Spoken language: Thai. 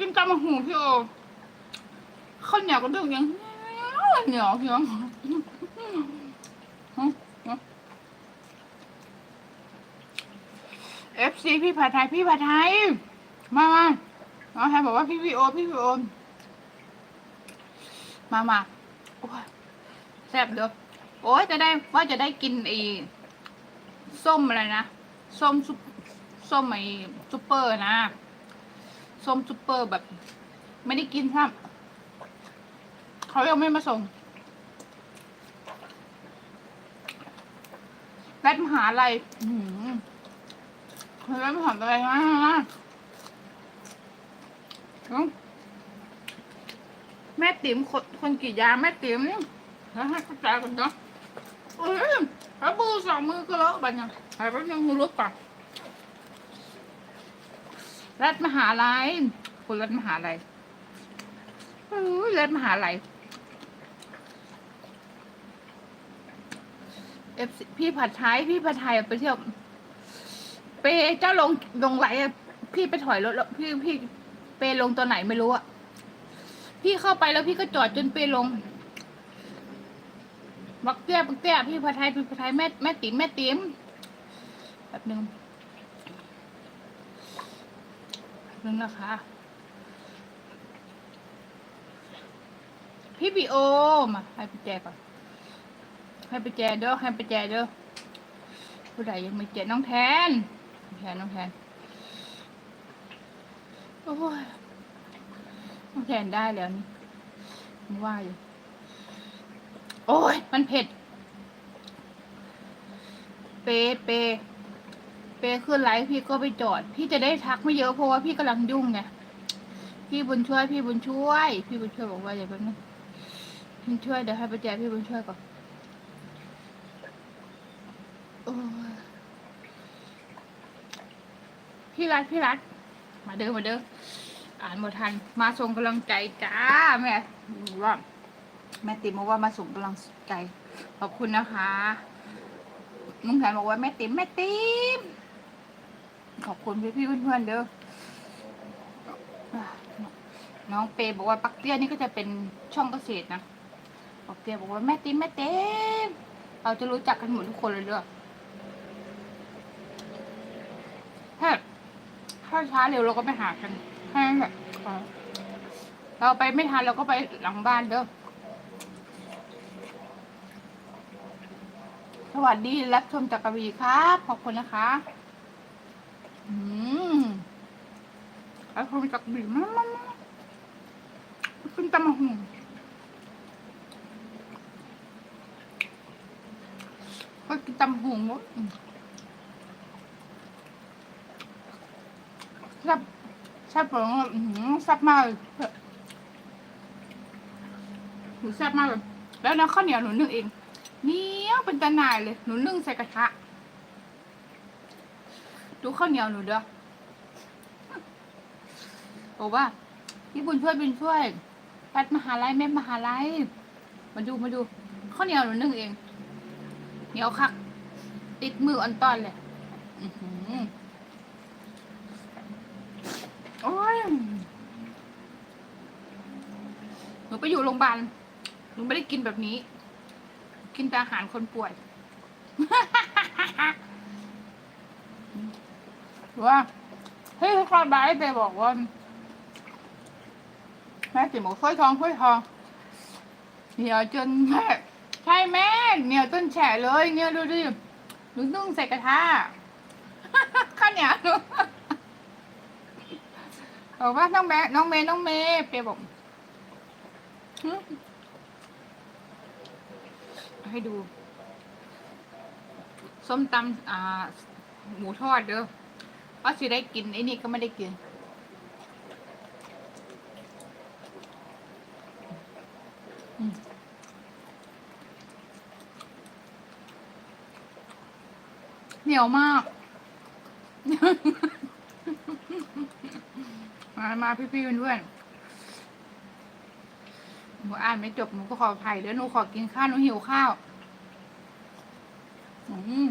กินตำมหูพี่โอข้าวเหนียวก็ดึงยังเหนียวพี่โอเอฟซีพี่ผัดไทยพี่ผัดไทยมามาน้องไทยบอกว่าพี่พี่โอพี่พี่โอมามาโอ้ยแซ่บเด้อโอ้ยจะได้ว่าจะได้กินไอ้ส้มอะไรนะ ส้มซุปส้มไอ้ซุปเปอร์นะ ส้มซุปเปอร์แบบ ไม่ได้กินครับเขายังไม่มาส่งแรดมหาลัยอื้อหือแรดมหาลัยมากแม่ติ๋มคนคนกรีดยาแม่ติ๋มแล้วให้เข้าใจกันเนาะเอ้ยแล้วมือสองมือก็เลอะบันยังหายไปยังมือลุกป่ะ รัฐมหาลัยคุณรัฐมหาลัยเอ้ยรัฐมหาลัยเอฟพี่ผัดไทยพี่ผัดไทยไปเที่ยวเปเจ้าลงลงไหลอะพี่ไปถอยรถแล้วพี่พี่เปลงตัวไหนไม่รู้อะพี่เข้าไปแล้วพี่ก็จอดจนเปลงบักเตี้ยบักเตี้ยพี่ผัดไทยพี่ผัดไทยแม่แม่ติ๋มแม่ติ๋มแบบหนึ่งแบบห นึ่งนะคะ พี่บีโอมาให้ไปแจก่อน ให้ไปแจเด้อ ให้ไปแจเด้อ ผู้ใดยังไม่แจน้องแทนแทนน้องแทน โอ้ย น้องแทนได้แล้วนี่ไม่ว่าอยู่ โอ้ย มันเผ็ด เปเป เปขึ้นไลฟ์พี่ก็ไปจอด พี่จะได้ทักไม่เยอะเพราะว่าพี่กำลังยุ่งไงพี่บุญช่วย พี่บุญช่วย พี่บุญช่วยบอกว่าอย่าแป๊บนึงพี่ช่วยเดี๋ยวให้ไปแจกพี่บุญช่วยก่อนอ้ยพี่รัดพี่รัดมาเด้อมาเด้ออ่านหมดทัน มาส่งกำลังใจจ้าแม่ว่าแม่ติ๋มบอกว่ามาส่งกำลังใจขอบคุณนะคะลุงแทนบอกว่าแม่ติ๋มแม่ติ๋ม ขอบคุณพี่พี่เพื่อนๆเด้อ น้องเปย์บอกว่าปักเตี้ยนี่ก็จะเป็นช่องเกษตรนะ ปักเตี้ยบอกว่าแม่ติ๋มแม่เติ๋มเราจะรู้จักกันหมดทุกคนเลยเด้อถ้าถ้าช้าเร็วเราก็ไปหากันให้แบบเราไปไม่ทันเราก็ไปหลังบ้านเด้อ สวัสดีรับชมจากระบี่ครับ ขอบคุณนะคะ อืมรับชมจากกระบี่มามามาขึ้นตำมะหุ่งก็กินตำมะหุ่งวะแซ่บแซ่บเปล่าอือหือแซ่บมากเลยหนูแซ่บมากเลยแล้วนะข้าวเหนียวหนูนึ่งเองเหนียวเป็นตะนายเลย หนูนึ่งใส่กระทะ ดูข้าวเหนียวหนูเด้อบอกว่าพี่บุญช่วยบุญช่วยปัดมหาลัยแม่มหาลัยมาดูมาดูข้าวเหนียวหนูนึ่งเองเหนียวคัก ติดมืออันตอนเลยอื้อหือโอ้ยหนูไปอยู่โรงพยาบาลหนูไม่ได้กินแบบนี้ กินแต่อาหารคนป่วย ว่าเฮ้ยคลอดบายไปบอกว่าแม่จิ๋มบอกค่อยทองค่อยทองเหนียวจนแม่ใช่แม่เหนียวจนแฉะเลยเนี่ยดูดิหนูนุ่งใส่กระทะข้าวเหนียวหนูบอกว่าน้องแม่น้องเมย์น้องเมย์เปียบอกให้ดู ส้มตำอ่า หมูทอดเด้อ ว่าสิได้กินไอ้นี่ก็ไม่ได้กิน เหนียวมาก มามาพี่ๆเพื่อนๆหนูอ่านไม่จบหนูก็ขออภัยเดี๋ยวหนูขอกินข้าวหนูหิวข้าว อืม